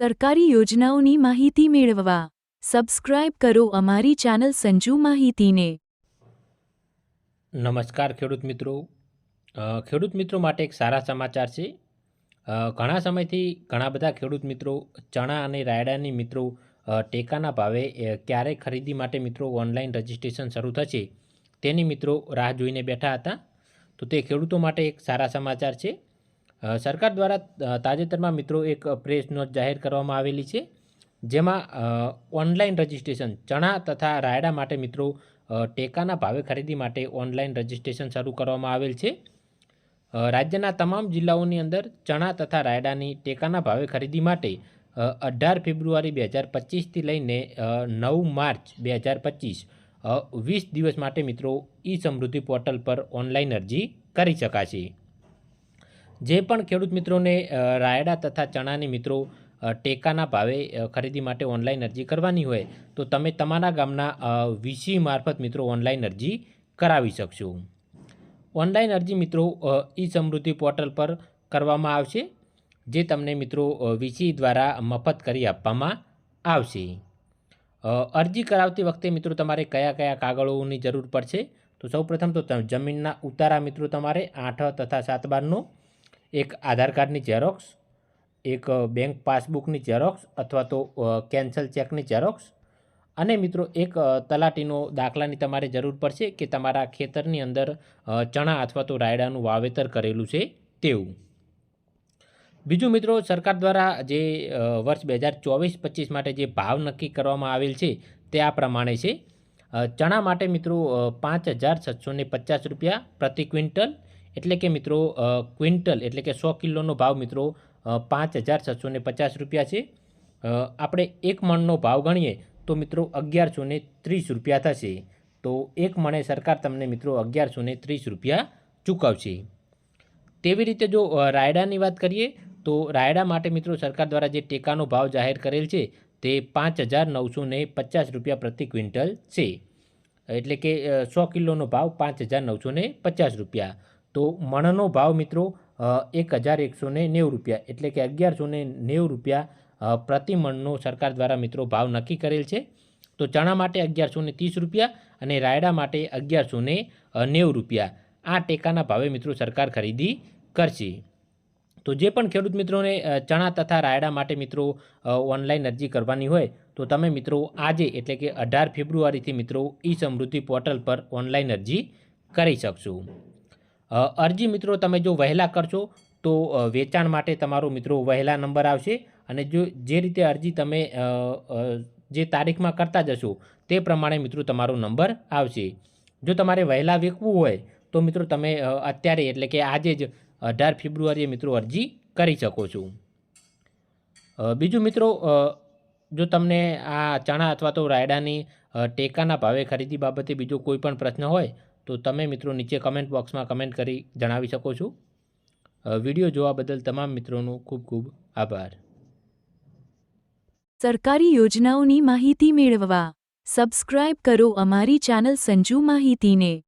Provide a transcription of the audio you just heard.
સરકારી યોજનાઓની માહિતી મેળવવા સબસ્ક્રાઇબ કરો અમારી ચેનલ સંજુ માહિતીને. નમસ્કાર ખેડૂત મિત્રો. ખેડૂત મિત્રો માટે એક સારા સમાચાર છે. ઘણા સમયથી ઘણા બધા ખેડૂત મિત્રો ચણા અને રાયડાની મિત્રો ટેકાના ભાવે ક્યારે ખરીદી માટે મિત્રો ઓનલાઈન રજિસ્ટ્રેશન શરૂ થશે તેની મિત્રો રાહ જોઈને બેઠા હતા. તો તે ખેડૂતો માટે એક સારા સમાચાર છે. સરકાર દ્વારા તાજેતરમાં મિત્રો એક પ્રેસ નોટ જાહેર કરવામાં આવેલી છે, જેમાં ઓનલાઈન રજિસ્ટ્રેશન, ચણા તથા રાયડા માટે મિત્રો ટેકાના ભાવે ખરીદી માટે ઓનલાઈન રજિસ્ટ્રેશન શરૂ કરવામાં આવેલ છે. રાજ્યના તમામ જિલ્લાઓની અંદર ચણા તથા રાયડાની ટેકાના ભાવે ખરીદી માટે અઢાર ફેબ્રુઆરી બે હજાર પચીસથી લઈને નવ માર્ચ બે હજાર પચીસ વીસ દિવસ માટે મિત્રો ઈ સમૃદ્ધિ પોર્ટલ પર ઓનલાઈન અરજી કરી શકાશે. જે પણ ખેડૂત મિત્રોને રાયડા તથા ચણાની મિત્રો ટેકાના ભાવે ખરીદી માટે ઓનલાઈન અરજી કરવાની હોય, તો તમે તમારા ગામના વીસી મારફત મિત્રો ઓનલાઈન અરજી કરાવી શકશો. ઓનલાઈન અરજી મિત્રો ઈ સમૃદ્ધિ પોર્ટલ પર કરવામાં આવશે, જે તમને મિત્રો વીસી દ્વારા મફત કરી આપવામાં આવશે. અરજી કરાવતી વખતે મિત્રો તમારે કયા કયા કાગળોની જરૂર પડશે? તો સૌપ્રથમ ત- જમીનના ઉતારા મિત્રો તમારે આઠ તથા સાત બારનો એક આધાર કાર્ડની ઝેરોક્સ એક બેંક પાસબુકની ઝેરોક્સ અથવા તો કેન્સલ ચેકની ઝેરોક્સ અને મિત્રો એક તલાટીનો દાખલાની તમારે જરૂર પડશે કે તમારા ખેતરની અંદર ચણા અથવા તો રાયડાનું વાવેતર કરેલું છે તેવું. બીજું મિત્રો સરકાર દ્વારા જે વર્ષ બે હજાર ચોવીસ પચીસ માટે જે ભાવ નક્કી કરવામાં આવેલ છે તે આ પ્રમાણે છે. ચણા માટે મિત્રો પાંચ હજાર છસો પચાસ રૂપિયા પ્રતિ ક્વિન્ટલ એટલે કે મિત્રો ક્વિન્ટલ એટલે કે સો કિલોનો ભાવ મિત્રો પાંચ હજાર છસો પચાસ રૂપિયા છે. આપણે એક મણનો ભાવ ગણીએ તો મિત્રો અગિયારસો ત્રીસ રૂપિયા થશે. તો એક મણે સરકાર તમને મિત્રો અગિયારસો ત્રીસ રૂપિયા ચૂકવશે. તેવી રીતે જો રાયડાની વાત કરીએ તો રાયડા માટે મિત્રો સરકાર દ્વારા જે ટેકાનો ભાવ જાહેર કરેલ છે તે પાંચ હજાર નવસો પચાસ રૂપિયા પ્રતિ ક્વિન્ટલ છે. એટલે કે સો કિલોનો ભાવ પાંચ હજાર નવસો પચાસ રૂપિયા. તો મણનો ભાવ મિત્રો એક હજાર એકસો નેવું રૂપિયા એટલે કે અગિયારસો નેવું રૂપિયા પ્રતિ મણનો સરકાર દ્વારા મિત્રો ભાવ નક્કી કરેલ છે. તો ચણા માટે અગિયારસો ત્રીસ રૂપિયા અને રાયડા માટે અગિયારસો નેવું રૂપિયા. આ ટેકાના ભાવે મિત્રો સરકાર ખરીદી કરશે. તો જે પણ ખેડૂત મિત્રોને ચણા તથા રાયડા માટે મિત્રો ઓનલાઈન અરજી કરવાની હોય, તો તમે મિત્રો આજે એટલે કે અઢાર ફેબ્રુઆરીથી મિત્રો ઈ સમૃદ્ધિ પોર્ટલ પર ઓનલાઈન અરજી કરી શકશો. અરજી મિત્રો તમે જો વહેલા કરશો તો વેચાણ માટે તમારો મિત્રો વહેલા નંબર આવશે અને જો, જે રીતે અરજી તમે જે તારીખમાં કરતા જશો તે પ્રમાણે મિત્રો તમારો નંબર આવશે. જો તમારે વહેલા વેચવું હોય તો મિત્રો તમે અત્યારે એટલે કે આજે જ અઢાર ફેબ્રુઆરીએ મિત્રો અરજી કરી શકો છો. બીજું મિત્રો જો તમને આ ચણા અથવા તો રાયડાની ટેકાના ભાવે ખરીદી બાબતે બીજો કોઈ પણ પ્રશ્ન હોય તો તમે મિત્રો નીચે કમેન્ટ બોક્સમાં કમેન્ટ કરી જણાવી શકો છો. વીડિયો જોવા બદલ તમામ મિત્રોનો ખૂબ ખૂબ આભાર. સરકારી યોજનાઓની માહિતી મેળવવા સબસ્ક્રાઇબ કરો અમારી ચેનલ સંજુ માહિતીને.